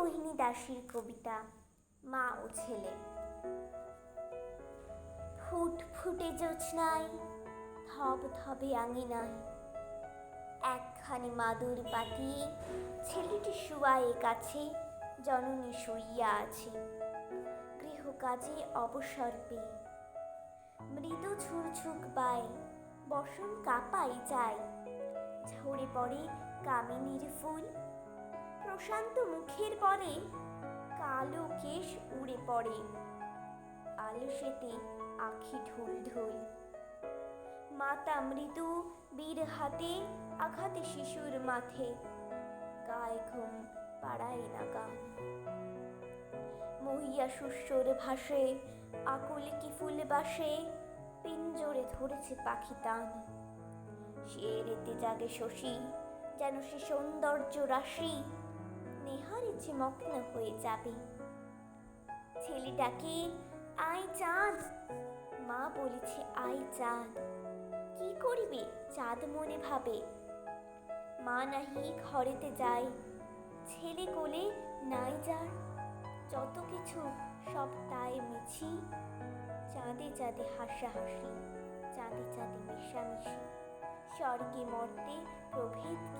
মোহিনী দাসীর কবিতা, মা ও ছেলে। ফুট ফুটে জোছনায়, ধব ধবে আঙিনায়। একখানি মাদুর পাতিয়ে ছেলেটি শুয়ায়ে কাছে, জননী শুইয়া আছে। গৃহকাজে অবসর পেয়ে, মৃদু ঝুরঝুক বায়, বসন কাঁপাই যায়। ঝরে পড়ে কামিনীর ফুল প্রশান্ত মুখের পরে কালো কেশ উড়ে পড়ে। আলসেতে আখি ঢুল ঢুল মাতা মৃদু বীর হাতে আঘাতে শিশুর মাথে গায়ে ঘুম পাড়ায় না গান। মহিয়া সুস্বর ভাসে, আকুলে কি ফুল বাসে, পিঞ্জরে ধরেছে পাখি তান। সে রেতে জাগে শশী, যেন সে সৌন্দর্য রাশি। নেহারে যে মগ্ন হয়ে যাবে। ছেলেটাকে আয় চাঁদ। মা বলেছে আয় চাঁদ। কি করিবে? চাঁদ মনে ভাবে। মা নাহি ঘরেতে যায়। ছেলে কোলে নাই যার। যত কিছু, সব তাই মিছি। চাঁদে চাঁদে হাসাহাসি, চাঁদে চাঁদে মেশামেশি। স্বর্গে মর্তে প্রভেদ